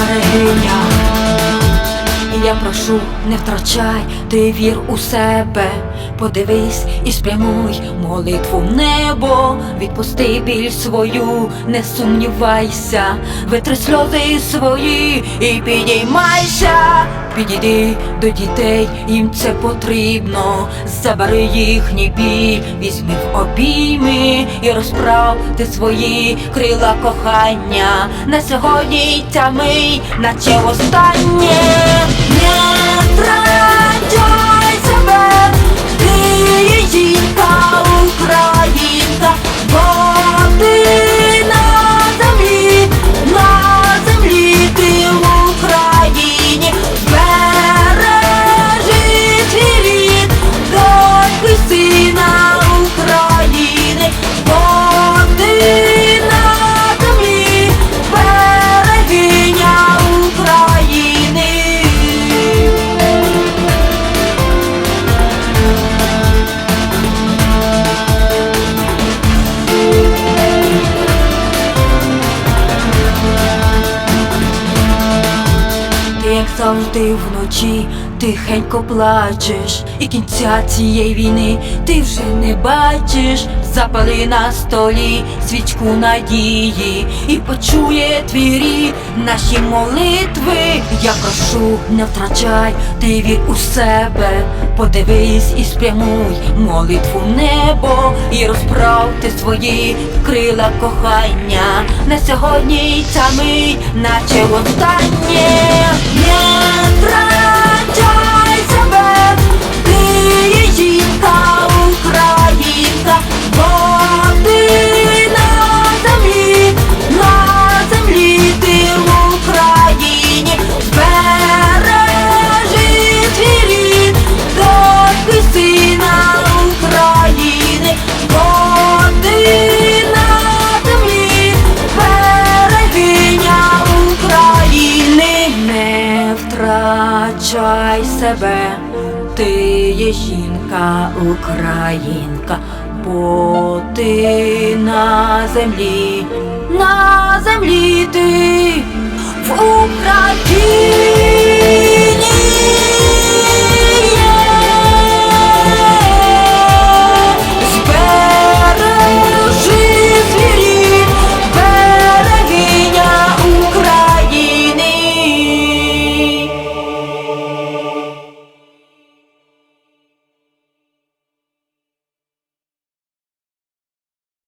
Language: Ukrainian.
hang out. Я прошу, не втрачай, ти вір у себе, подивись і спрямуй молитву в небо, відпусти біль свою, не сумнівайся, витри сльози свої і підіймайся, підійди до дітей, їм це потрібно, забери їхній біль, візьми в обійми і розправ ти свої крила кохання. На сьогодні й ця наче останнє. Не як завжди вночі тихенько плачеш, і кінця цієї війни ти вже не бачиш. Запали на столі свічку надії, і почує твій рід наші молитви. Я прошу, не втрачай, ти вір у себе, подивись і спрямуй молитву в небо, і розправ ти свої крила кохання. На сьогодні й ця наче останнє. Втрачай себе, ти є жінка, українка, бо ти на землі, на землі ти. В Україні.